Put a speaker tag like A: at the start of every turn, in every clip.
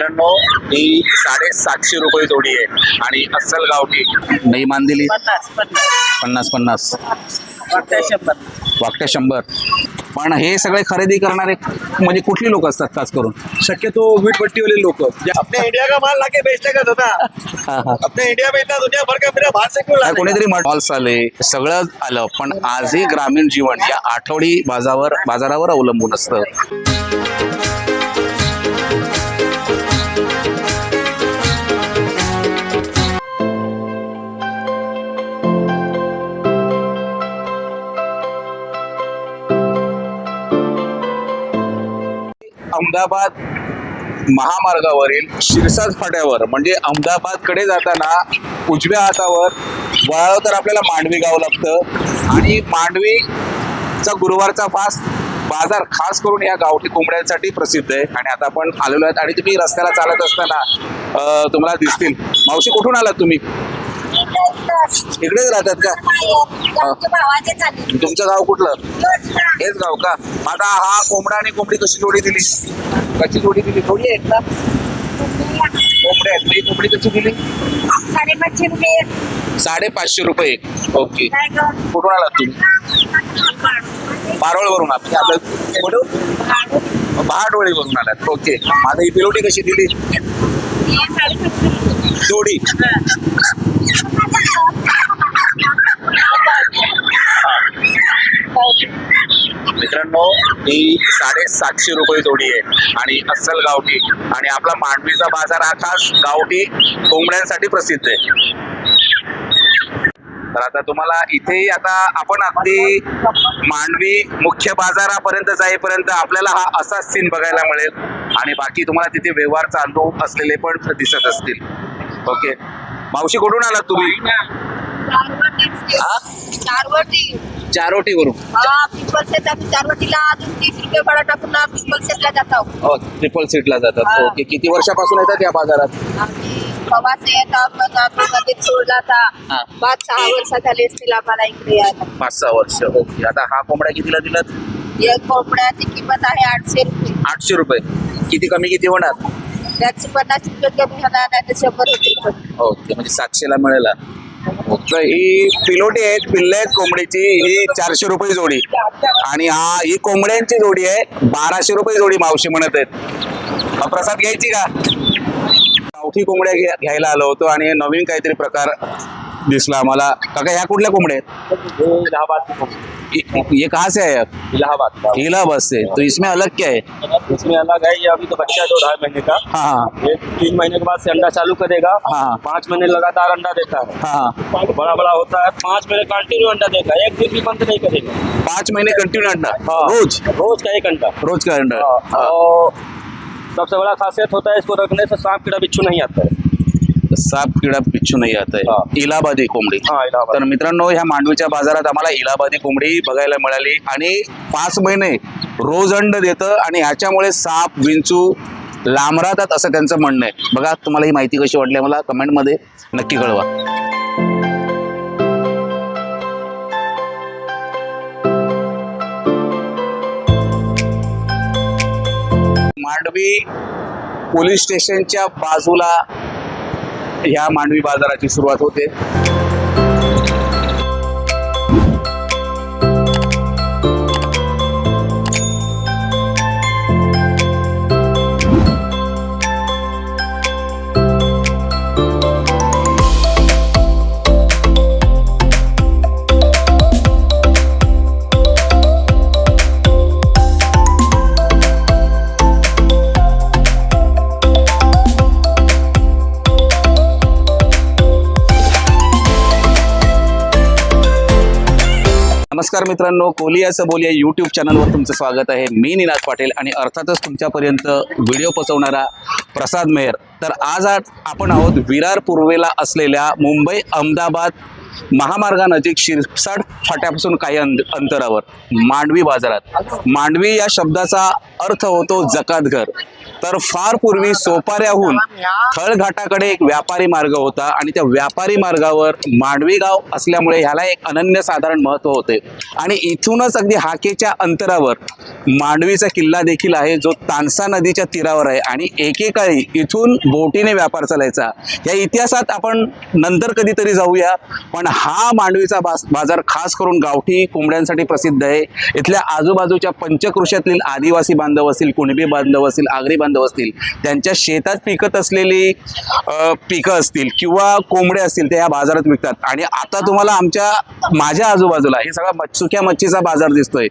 A: मित्रांनो ही साडेसातशे रुपये जोडी आहे. आणि अस्सल गावठी. नाही मान दिली
B: पन्नास पन्नास.
A: पन्नास पन्नास.
B: वाटतं शंभर.
A: पण हे सगळे खरेदी करणारे म्हणजे कुठली लोक असतात खास करून?
C: शक्यतो वीटपट्टीवाले लोक. अपने इंडिया का माल लाके बेचने का अपने इंडिया में इतना दुनिया भर का मेरा क्यों?
A: कोणीतरी मॉल्स आले. सगळं आलं पण आजही ग्रामीण जीवन या आठवडी बाजावर बाजारावर अवलंबून असतं. अहमदाबाद महामार्गावरील शिरसाज फाट्यावर म्हणजे अहमदाबादकडे जाताना उजव्या हातावर वळावं तर आपल्याला मांडवी गाव लागतं. आणि मांडवीचा गुरुवारचा फास बाजार खास करून या गावठी कोंबड्यांसाठी प्रसिद्ध आहे. आणि आता आपण आलेलो आहेत आणि तुम्ही रस्त्याला चालत असताना तुम्हाला दिसतील. मावशी कुठून आलात तुम्ही? इकडेच राहतात का?
D: भावाचे चालले.
A: तुमचं गाव कुठलं? हेच गाव का? आता हा कोंबडा आणि कोंबडी कशी जोडी दिली? कशी जोडी दिली? जोडी आहेत ना? कोंबड्या आहेत. ही कोंबडी कशी दिली?
D: साडेपाचशे रुपये
A: साडेपाचशे रुपये ओके.
D: काय गं?
A: कुठून आलात तुम्ही? पारोळवरून आलात. आपलं कुठून बहाडोळीवरून आलात. ओके. माझा ही पिलोटी कशी दिली?
D: साडेपाचशे
A: जोडी. मित्रांनो ही साडेसातशे रुपये जोडी आहे. आणि अस्सल गावठी. आणि आपला मांडवीचा बाजार हा खास गावठी कोंबड्यांसाठी प्रसिद्ध आहे. तर आता तुम्हाला इथे आता आपण अगदी मांडवी मुख्य बाजारापर्यंत जाईपर्यंत आपल्याला हा असाच सीन बघायला मिळेल. आणि बाकी तुम्हाला तिथे व्यवहार चालू असलेले पण दिसत असतील. ओके मावशी कुठून आलात तुम्ही? हा?
D: चारवटी
A: चारोटीवरून
D: हा पिंपल सेट आम्ही चारवटीला अजून तीस रुपये भाडा टाकून पिंपल सेटला जातो
A: हो ट्रिपल सीटला जातात
D: हा.
A: ओके किती वर्षापासून येतात या बाजारात
D: आम्ही प्रवास येतात मग आम्ही मध्ये सोडला
A: हा.
D: आता पाच सहा वर्ष झाले असतील आम्हाला इकडे यायला
A: पाच सहा वर्ष ओके आता हा कोंबडा कितीला दिलात
D: एक कोंबड्याची किंमत आहे आठशे रुपये
A: आठशे रुपये किती कमी किती होणार
D: त्याची पन्नास रुपये कमी होणार नाही तर शंभर रुपये कमी.
A: ओके म्हणजे सातशेला मिळेल हा. तर ही पिलोटी आहेत पिल्ले आहेत कोंबडीची. ही चारशे रुपये जोडी. आणि हा ही कोंबड्यांची जोडी आहे. बाराशे रुपये जोडी मावशी म्हणत आहेत. प्रसाद घ्यायची का? गावठी कोंबड्या घ्यायला आलो होतो आणि नवीन काहीतरी प्रकार दिसला आम्हाला. काका ह्या कुठल्या कोंबड्या आहेत?
C: ये इलाहाबाद।
A: ये ये कहाँ से है आप
C: इलाहाबाद. का
A: इलाहाबाद से. तो इसमें अलग क्या है?
C: इसमें अलग है ये अभी तो बच्चा है दो ढाई महीने का।
A: हाँ हाँ।
C: ये तीन महीने के बाद से अंडा चालू करेगा।
A: हाँ।
C: पाँच महीने लगातार अंडा देता है।
A: हाँ
C: बड़ा बड़ा होता है। पाँच महीने कंटिन्यू अंडा देगा। एक दिन भी बंद नहीं करेगा।
A: पाँच महीने कंटिन्यू अंडा?
C: हाँ।
A: रोज?
C: रोज का एक अंडा।
A: रोज का अंडा।
C: हाँ,
A: हाँ।
C: और सबसे बड़ा खासियत होता है इसको रखने से सांप कीड़ा बिच्छू नहीं आता है।
A: साप किडा पिच्छू नाही आता इलाहाबादी कोंबडी.
C: हाँ इलाहाबाद.
A: तर मित्रांनो ह्या मांडवीच्या बाजारात आम्हाला इलाहाबादी कोंबडी बघायला मिळाली. आणि पाच महिने रोज अंड देतं आणि ह्याच्यामुळे साप विंचू लांब राहतात असं त्यांचं म्हणणं आहे. बघा तुम्हाला ही माहिती कशी वाटली मला कमेंटमध्ये नक्की कळवा. मांडवी पोलीस स्टेशनच्या बाजूला ह्या मांडवी बाजाराची सुरुवात होते. नमस्कार मित्रांनो कोलियाचं बोल या यूट्यूब चॅनलवर तुमचं स्वागत आहे. मी निनाद पाटील आणि अर्थातच तुमच्यापर्यंत व्हिडिओ पोचवणारा प्रसाद मेहर तर आज आज आपण आहोत विरार पूर्वेला असलेल्या मुंबई अहमदाबाद महामार्गानजीक शिरसाट फाट्यापासून काही अं अंतरावर मांडवी बाजारात. मांडवी या शब्दाचा अर्थ होतो जकात घर तर फार पूर्वी सोपाऱ्याहून थळघाटाकडे एक व्यापारी मार्ग होता आणि त्या व्यापारी मार्गावर मांडवी गाव असल्यामुळे ह्याला एक अनन्यसाधारण महत्त्व होते. आणि इथूनच अगदी हाकेच्या अंतरावर मांडवीचा किल्ला देखील आहे जो तानसा नदीच्या तीरावर आहे. आणि एकेकाळी इथून बोटीने व्यापार चालायचा. या इतिहासात आपण नंतर कधीतरी जाऊया पण हा मांडवीचा बाजार खास करून गावठी कोंबड्यांसाठी प्रसिद्ध आहे. इथल्या आजूबाजूच्या पंचकृषातील आदिवासी बांधव असतील कुणबी बांधव असतील आगरी बांधव असतील त्यांच्या शेतात पिकत असलेली पिकं असतील किंवा कोंबड्या असतील ते या बाजारात विकतात. आणि आता तुम्हाला आमच्या माझ्या आजूबाजूला हे सगळा सुक्या मच्छीचा बाजार दिसतोय.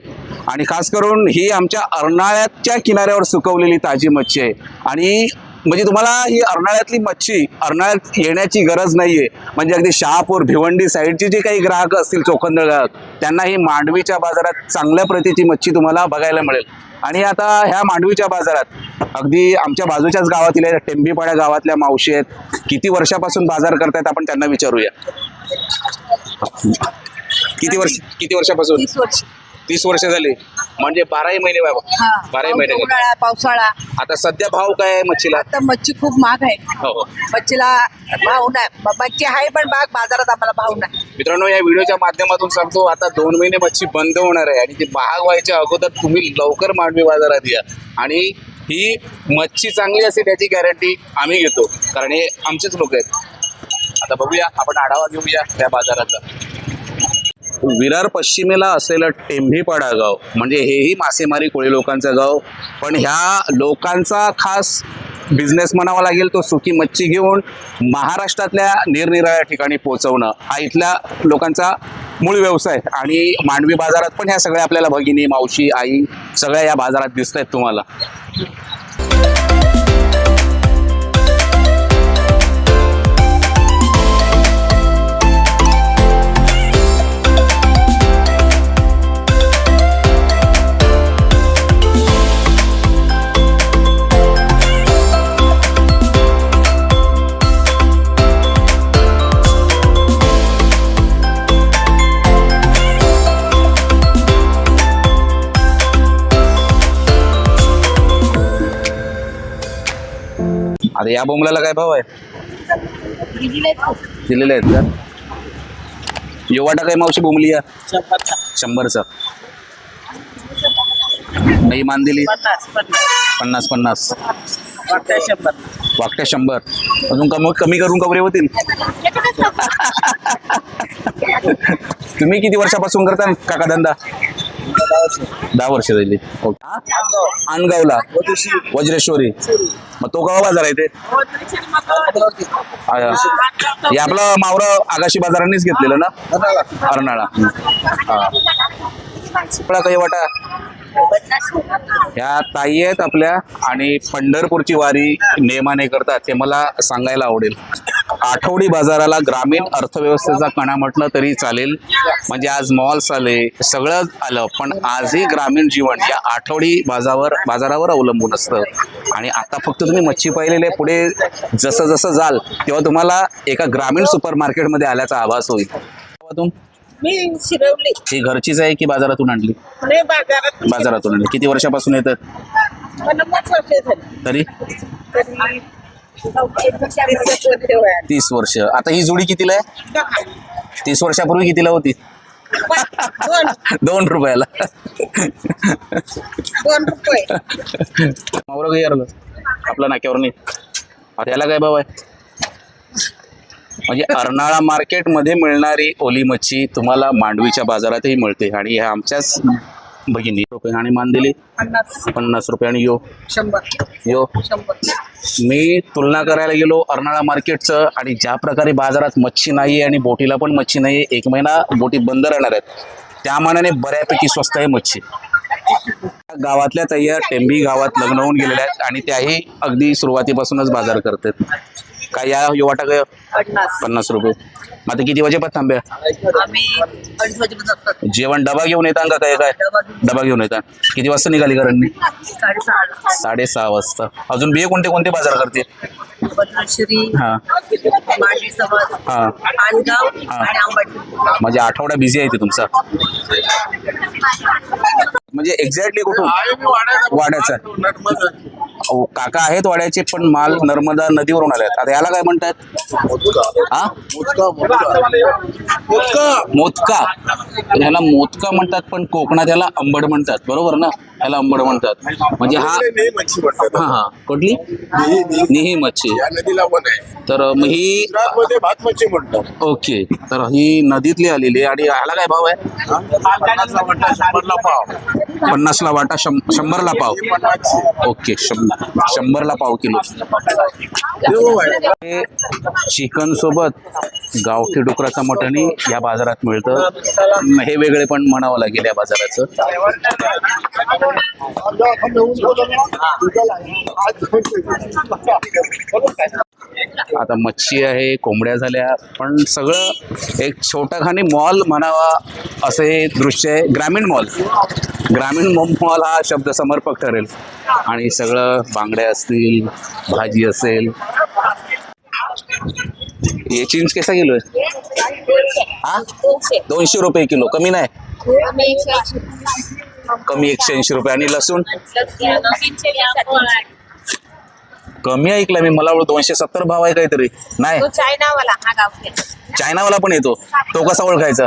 A: आणि खास करून ही आमच्या अर्नाळ्याच्या किनाऱ्यावर सुकवलेली ताजी मच्छी आहे. आणि म्हणजे तुम्हाला ही अर्नाळ्यातली मच्छी अर्नाळ्यात येण्याची गरज नाहीये. म्हणजे अगदी शहापूर भिवंडी साईडचे जे काही ग्राहक असतील चोखंदळ ग्राहक त्यांना ही मांडवीच्या बाजारात चांगल्या प्रतीची मच्छी तुम्हाला बघायला मिळेल. आणि आता ह्या मांडवीच्या बाजारात अगदी आमच्या बाजूच्याच गावातील आहे, टेंबीपाड्या गावातल्या मावशी आहेत किती वर्षापासून बाजार करतायत आपण त्यांना विचारूया. किती वर्ष किती वर्षापासून?
D: तीस वर्ष
A: झाली. म्हणजे बाराही महिने बाबा. बाराही महिने.
D: उन्हाळा पावसाळा
A: आता सध्या भाव काय आहे मच्छीला?
D: आता मच्छी खूप महाग आहे.
A: हो.
D: मच्छीला भाव नाही. मच्छी आहे पण बाग बाजारात आम्हाला भाव नाही.
A: मित्रांनो या व्हिडिओच्या माध्यमातून सांगतो आता दोन महिने मच्छी बंद होणार आहे आणि ती महाग व्हायच्या अगोदर तुम्ही लवकर मांडवी बाजारात या. आणि ही मच्छी चांगली असेल याची गॅरंटी आम्ही घेतो. कारण हे आमचेच लोक आहेत. आता बघूया आपण आढावा घेऊया त्या बाजाराचा. विरार पश्चिमेला असलेलं टेंभीपाडा गाव म्हणजे हेही मासेमारी कोळी लोकांचं गाव. पण ह्या लोकांचा खास बिझनेस म्हणावा लागेल तो सुकी मच्छी घेऊन महाराष्ट्रातल्या निरनिराळ्या ठिकाणी पोहोचवणं. हा इथल्या लोकांचा मूळ व्यवसाय. आणि मांडवी बाजारात पण ह्या सगळ्या आपल्याला भगिनी मावशी आई सगळ्या या बाजारात दिसत आहेत तुम्हाला. आता या बोंबलाला काय भाव आहे?
D: दिलेले
A: आहेत का? योवाटा काय मावशी बोंबली या? शंभरचा. नाही मान दिली?
B: पन्नास
A: पन्नास. वागत्या शंभर. अजून कमी कमी करून कवरे होतील? तुम्ही किती वर्षापासून करता काका धंदा? दहा वर्ष राहिली ओके अनगावला वज्रेश्वरी. मग तो गाव बाजार आहे ते? हे आपलं मावरं आगाशी बाजारांनीच घेतलेलं ना? अर्नाळा हा. आपला काही वाटा? ह्या ताई आहेत आपल्या आणि पंढरपूरची वारी नेमाने करतात ते मला सांगायला आवडेल. आठवडी बाजाराला ग्रामीण अर्थव्यवस्थेचा कणा म्हटलं तरी चालेल. म्हणजे आज मॉल्स आले सगळं आलं पण आजही ग्रामीण जीवन या आठवडी बाजावर बाजारावर अवलंबून असतं. आणि आता फक्त तुम्ही मच्छी पाहिलेले पुढे जसं जसं जाल तेव्हा तुम्हाला एका ग्रामीण सुपर मार्केटमध्ये आल्याचा आभास होईल. तुम
B: मी शिरवली.
A: ही घरचीच आहे की बाजारातून आणली? बाजारातून आणली. किती वर्षापासून येतात? तरी
B: तीस वर्ष.
A: आता ही जोडी कितीला आहे. तीस वर्षापूर्वी कितीला होती?
B: दोन
A: रुपयाला.
B: दोन रुपये.
A: मावरं काही हरलं आपला नाक्यावर नाही. याला काय भाव आहे? म्हणजे अर्नाळा मार्केटमध्ये मिळणारी ओली मच्छी तुम्हाला मांडवीच्या बाजारातही मिळते आणि ह्या आमच्याच भगिनी. रुपये आणि मान दिली
B: पन्नास.
A: पन्नास रुपये आणि यो.
B: शंभर.
A: यो.
B: शंभर.
A: मी तुलना करायला गेलो अर्नाळा मार्केटचं आणि ज्या प्रकारे बाजारात मच्छी नाही आणि बोटीला पण मच्छी नाही एक महिना बोटी बंद राहणार आहेत. त्या मानाने बऱ्यापैकी स्वस्त आहे मच्छी. गावातल्या तय्या टेंबी गावात लग्न होऊन गेलेल्या आहेत आणि त्याही अगदी सुरुवातीपासूनच बाजार करतात. काय या वाटा काय पन्नास. रुपये. मग आता किती थांब्या
D: वाजेपर्यंत जातो.
A: जेवण डबा घेऊन येतात का काय काय? डबा घेऊन येतात किती वाजता निघाली घरांनी?
D: साडेसहा
A: साडेसहा वाजता. अजून बिये कोणते कोणते बाजार करते? हां. हां. हा. म्हणजे आठवडा बिझी आहे ते तुमचा. म्हणजे एक्झॅक्टली कुठून? वाड्याचा. काका आहेत वाड्याचे पण माल नर्मदा नदीवरून आले आता याला काय म्हणतात? हा मोदका तर ह्याला मोदका. म्हणतात पण कोकणात ह्याला आंबड म्हणतात. बरोबर ना? ह्याला आंबड म्हणतात. म्हणजे हा
C: मच्छी म्हणतात.
A: हा हा. कुठली? निही मच्छी.
C: या नदीला पण आहे.
A: तर मग ही
C: भात मच्छी म्हणतात.
A: ओके. तर ही नदीतली आलेली आहे. आणि ह्याला काय भाव आहे?
C: पन्नासला म्हणतात शंभरला पाव.
A: पन्नासला वाटा शं शंभरला पाव. ओके शंभर शंभरला पाव किलो. हे चिकन सोबत गावठी डुकराचं मटणी या बाजारात मिळतं. हे वेगळे पण म्हणावं लागेल या बाजाराचं. आता मच्छी आहे कोंबड्या झाल्या पण सगळं एक छोटाखानी मॉल म्हणावा असं हे दृश्य आहे. ग्रामीण मॉल ग्रामीण मॉल हा शब्द समर्पक ठरेल. आणि सगळं बांगड्या असतील भाजी असेल. हे चिंच कसा किलो आहे? हा?
D: दोनशे
A: रुपये किलो. कमी नाही? कमी एकशे ऐंशी रुपये आणि लसूण. कमी ऐकलं मी मला दोनशे सत्तर भाव आहे काहीतरी. नाही.
D: चायनावाला हा
A: पण येतो. तो कसा ओळखायचा?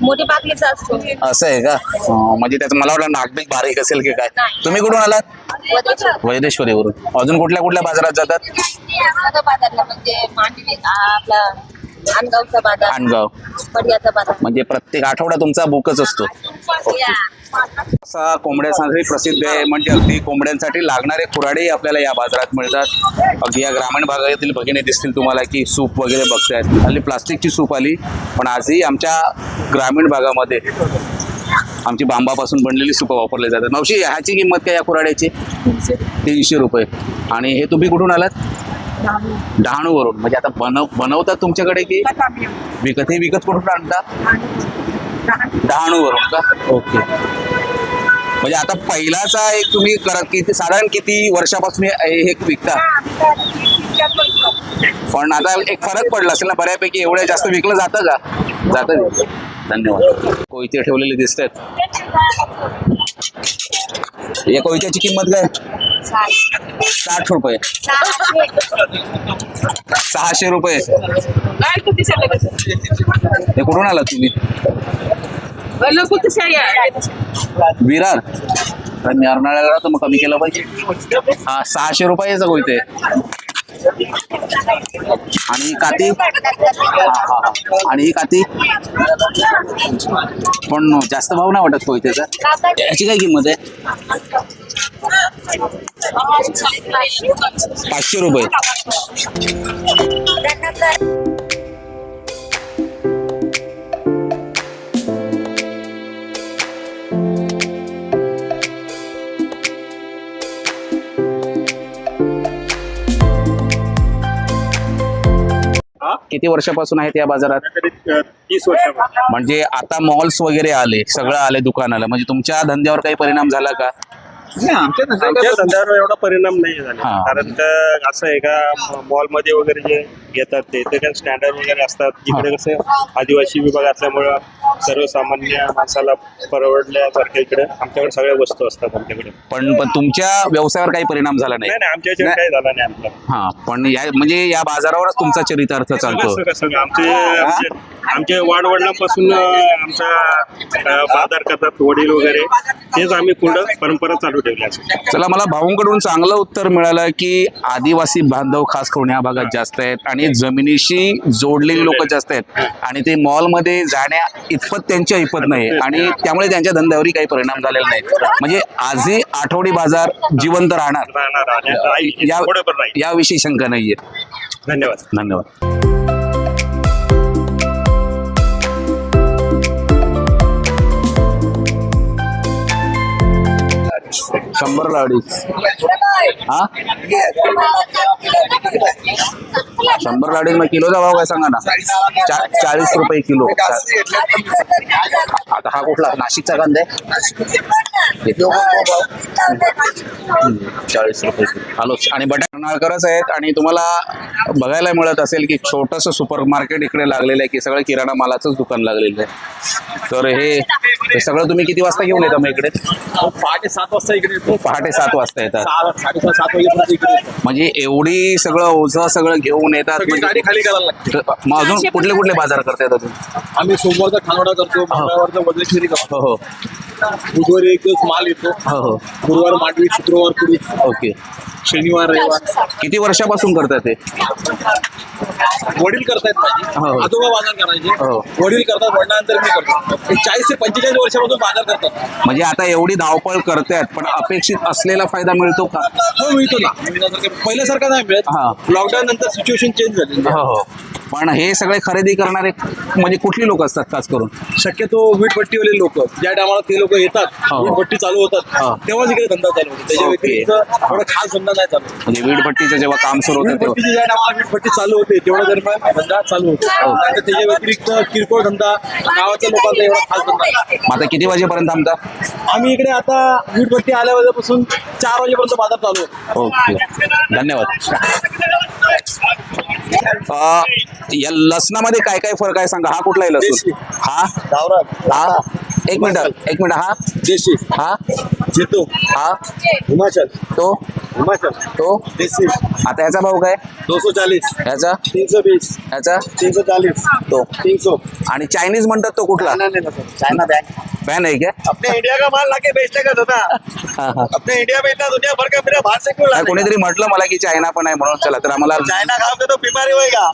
D: मोठी असतो.
A: असं आहे का? म्हणजे त्याचं मला वाटलं नागरिक बारीक असेल की काय. तुम्ही कुठून आलात. वैदेश्वरीवरून. अजून कुठल्या कुठल्या बाजारात जातात?
D: म्हणजे बाजार.
A: आणगाव म्हणजे प्रत्येक आठवडा तुमचा बुकच असतो. असा कोंबड्यांसाठी प्रसिद्ध आहे. म्हणजे अगदी कोंबड्यांसाठी लागणारे खुराडे आपल्याला या बाजारात मिळतात. अगदी या ग्रामीण भागातील भगिनी दिसतील तुम्हाला की सूप वगैरे बघतायत. हल्ली प्लास्टिकची सूप आली पण आजही आमच्या ग्रामीण भागामध्ये आमची बांबापासून बनलेली सुपं वापरली जातात. मावशी ह्याची किंमत काय या खुराड्याची तीनशे रुपये. आणि हे तुम्ही कुठून आलात? डहाणूवरून. म्हणजे आता बनव बनवतात तुमच्याकडे की? विकत हे विकत कुठून आणता? डहाणूवरून का? ओके. म्हणजे आता पहिलाचा एक तुम्ही करत किती साधारण किती वर्षापासून हे हे विकता? पण आता एक फरक पडला असेल ना बऱ्यापैकी एवढ्या जास्त विकलं जातं का? जातं धन्यवाद. कोयते ठेवलेले दिसत आहेत या कोयत्याची किंमत काय? साठ रुपये. सहाशे रुपये. हे कुठून आला तुम्ही? विरार. तर मी अर्नाळ्याला मग कमी केलं पाहिजे. हा सहाशे रुपयाचं कोयते. आणि काती? आणि ही काती? पण जास्त भाव नाही वाटत कोयत्याचा याची काय किंमत आहे? पाचशे रुपये. किती वर्षापासून आहेत या बाजारात?
C: तीस वर्ष
A: म्हणजे आता मॉल्स वगैरे आले सगळं आले दुकानाला. म्हणजे तुमच्या धंद्यावर काही परिणाम झाला का?
C: आमच्या धंद्यावर एवढा परिणाम नाही झाला.
A: हा.
C: कारण का असं आहे का मॉलमध्ये वगैरे जे घेतात ते ते स्टँडर्ड वगैरे असतात. इकडे कसं आदिवासी विभाग असल्यामुळं सर्वसामान्य माणसाला परवडल्यासारख्या इकडे आमच्याकडे सगळ्या वस्तू असतात आमच्याकडे.
A: पण पण तुमच्या व्यवसायावर काही परिणाम झाला नाही?
C: नाही नाही आमच्या याच्यावर काही झालं नाही आमचं.
A: हा पण या म्हणजे या बाजारावरच तुमचा चरितार्थ चालतो.
C: सगळं सगळं आमचे आमचे- आमचे वाडवडिलांपासून अं, आमचा अं, बाजार करतात वडील वगैरे. तेच आम्ही पुढं परंपरा चालू ठेवल्या
A: चला मला भाऊंकडून चांगलं उत्तर मिळालं की आदिवासी बांधव खास करून या भागात जास्त आहेत आणि जमिनीशी जोडलेली लोक जास्त आहेत. आणि ते मॉलमध्ये जाण्या इतपत त्यांच्या ऐपत नाही. आणि त्यामुळे त्यांच्या धंद्यावरही काही परिणाम झालेला नाही. म्हणजे आजही आठवडी बाजार जिवंत राहणार. याविषयी शंका नाहीये.
C: धन्यवाद.
A: धन्यवाद. शंभरला अडीच हा? शंभरला अडीच मग किलोचा भाव काय सांगा ना? चा- चाळीस रुपये किलो. आता हा कुठला? नाशिकचा कांदा आहे. चाळीस रुपये. हॅलो आणि बटाटा नाळकरच आहेत आणि तुम्हाला बघायला मिळत असेल की छोटंसं सुपर मार्केट इकडे लागलेलं आहे की सगळं किराणा मालाचंच दुकान लागलेलं आहे. तर हे सगळं तुम्ही किती वाजता घेऊन येता मग इकडे?
E: पहाटे सात वाजता इकडे येतो.
A: पहाटे सात वाजता येतात
E: सात
A: म्हणजे एवढी सगळं ओझं सगळं घेऊन येतात
E: सगळी गाडी
A: म्हणजे
E: खाली करायला लागते.
A: मग अजून कुठले कुठले बाजार करतायत अजून
E: आम्ही सोमवारचा खानवडा करतो मंगळवारचा वजलेश्वरी करतो.
A: हो हो.
E: बुधवारी एक दिवस माल येतो.
A: हो हो.
E: गुरुवार मांडवी शुक्रवार पुरी.
A: ओके.
E: शनिवार रविवार.
A: किती वर्षापासून करतात ते?
E: वडील करतायत माझे.
A: हो.
E: आजोबा बाजार करायचे.
A: हो.
E: वडील करतात वडिलांनंतर मी करतो. चाळीस ते पंचेचाळीस वर्षापासून बाजार करतात.
A: म्हणजे आता एवढी धावपळ करतायत पण अपेक्षित असलेला फायदा मिळतो का?
E: हो मिळतो ना. मिळण्यासारखं- पहिल्यासारखं नाही मिळत.
A: हा.
E: लॉकडाऊन नंतर सिच्युएशन चेंज झाली.
A: हो हो. पण हे सगळे खरेदी करणारे म्हणजे कुठली लोक असतात खास करून?
E: शक्यतो वीटपट्टीवाले लोक. ज्या टायमाला ते लोक येतात
A: हो.
E: वीटपट्टी चालू
A: हो.
E: होतात तेव्हाच इकडे धंदा चालू होतो. त्याच्या
A: ओके.
E: व्यतिरिक्त थोडा खास धंदा नाही चालू
A: म्हणजे वीडभट्टीचं जेव्हा काम सुरू होतं तेव्हा.
E: वीटपट्टीची ज्या टायमाला वीटपट्टी चालू होते तेवढ्या दरम्यान धंदा चालू होतो. नाहीतर त्याच्या व्यतिरिक्त किरकोळ धंदा गावाच्या लोकांचा एवढा खास धंदा नाही.
A: मग आता किती वाजेपर्यंत थांबता
E: आम्ही इकडे आता वीटपट्टी आल्या वाजेपासून चार वाजेपर्यंत बाजार चालू होतो.
A: ओके. धन्यवाद. अ, या लसणामध्ये काय काय फरक आहे सांगा? हा कुठला आहे लसूण?
E: देशी.
A: हा?
E: गावरान
A: हा? एक मिनिट एक मिनिट. हा?
E: देशी.
A: हा?
E: जेतो.
A: हा?
E: हिमाचल.
A: तो?
E: हिमाचल.
A: तो?
E: देशी.
A: आता याचा भाव काय?
E: दो सौ चालीस
A: याचा?
E: तीन सौ बीस
A: याचा?
E: तीन सौ चालीस
A: तो?
E: तीन सौ
A: आणि चायनीज म्हणतात तो कुठला?
E: China bank.
A: पॅन आहे क्या
E: अपने इंडिया का माल लाके बेचने का धंधा
A: हा हा.
E: अपने इंडिया में इतना दुनिया भर का मेरा बाहर से क्यों
A: काय
E: लाने का?
A: कोणीतरी म्हटलं मला की चायना पण आहे म्हणून. चला तर आम्हाला
E: चाइना खाओगे तो बीमारी होएगा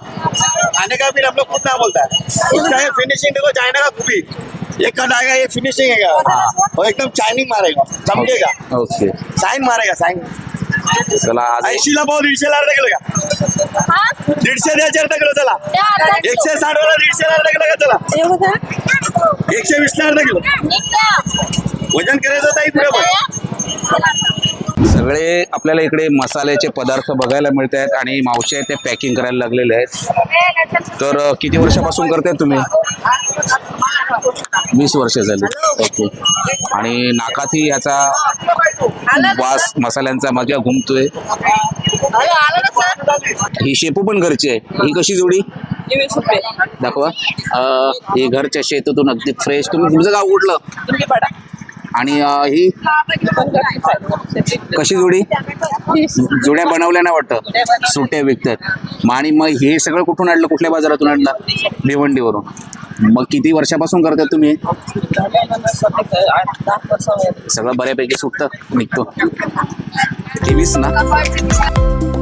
E: खाने का? फिर हम लोग खुद ना बोलता है इसका ये फिनिशिंग देखो चाइना का खूबी ये कट आएगा ये फिनिशिंग है. और एकदम चाइनिंग मारेगा चमकेगा
A: ओके.
E: साइन मारेगा साइन
A: चला
E: ऐंशीला भाऊ दीडशेला अर्धा किलो का? दीडशे द्यायचे अर्धा किलो चला. एकशे साठ वाला दीडशेला अर्धा किलो का चला? एकशे वीसला अर्धा किलो. वजन करायचं ताई पुढे पण.
A: सगळे आपल्याला इकडे मसाल्याचे पदार्थ बघायला मिळत आहेत आणि मावशी आहेत ते पॅकिंग करायला लागलेले आहेत. तर किती वर्षापासून करताय तुम्ही? वीस वर्ष झाली. ओके. आणि नाकातही याचा वास मसाल्यांचा मजा घुमतोय. ही शेपू पण घरची आहे. ही कशी जोडी? दाखवा. हे घरच्या शेतातून अगदी फ्रेश तुम्ही तुमचं गाव उठलं आणि ही कशी जोडी? जोड्या बनवल्या ना वाटतं. सुट्या विकतात. मग आणि मग हे सगळं कुठून आणलं? कुठल्या बाजारातून आणलं? भिवंडीवरून. मग किती वर्षापासून करतात तुम्ही? सगळं बऱ्यापैकी सुटतं निघतो. तेवीस ना?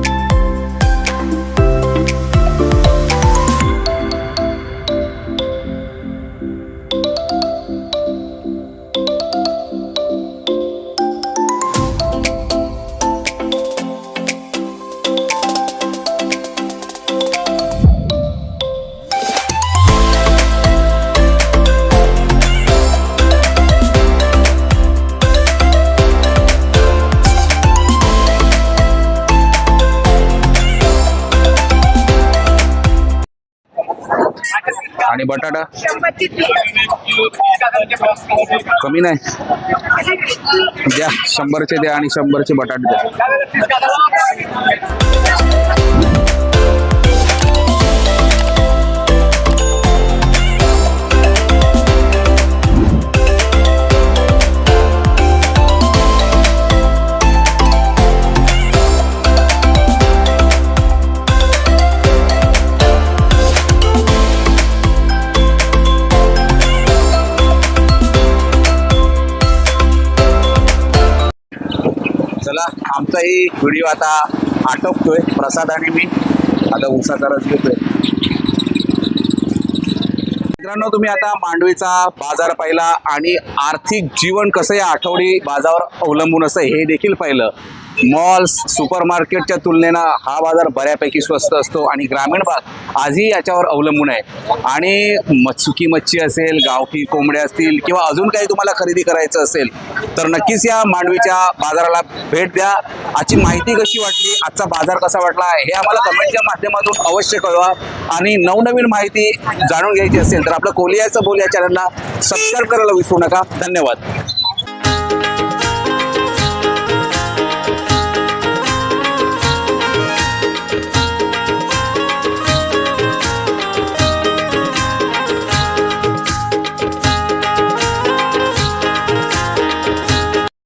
A: आणि बटाटा? कमी नाही. द्या शंभरचे द्या आणि शंभरचे बटाटे द्या. आमचाही व्हिडिओ आता आटोपतोय प्रसाद आणि मी. आता उसाचा रस घेतोय. मित्रांनो तुम्ही आता मांडवीचा बाजार पाहिला आणि आर्थिक जीवन कसं या आठवडी बाजारावर अवलंबून असं हे देखील पाहिलं. मॉल्स सुपर मार्केटच्या तुलनेनं हा बाजार बऱ्यापैकी स्वस्त असतो आणि ग्रामीण भाग आजही याच्यावर अवलंबून आहे. आणि म- सुकी मच्छी असेल गावठी कोंबड्या असतील किंवा अजून काही तुम्हाला खरेदी करायचं असेल तर नक्कीच या मांडवीच्या बाजाराला भेट द्या. आजची माहिती कशी वाटली आजचा बाजार कसा वाटला हे आम्हाला कमेंटच्या माध्यमातून अवश्य कळवा. आणि नवनवीन माहिती जाणून घ्यायची असेल तर आपलं कोलियाचं बोल या चॅनलला सबस्क्राईब करायला विसरू नका. धन्यवाद.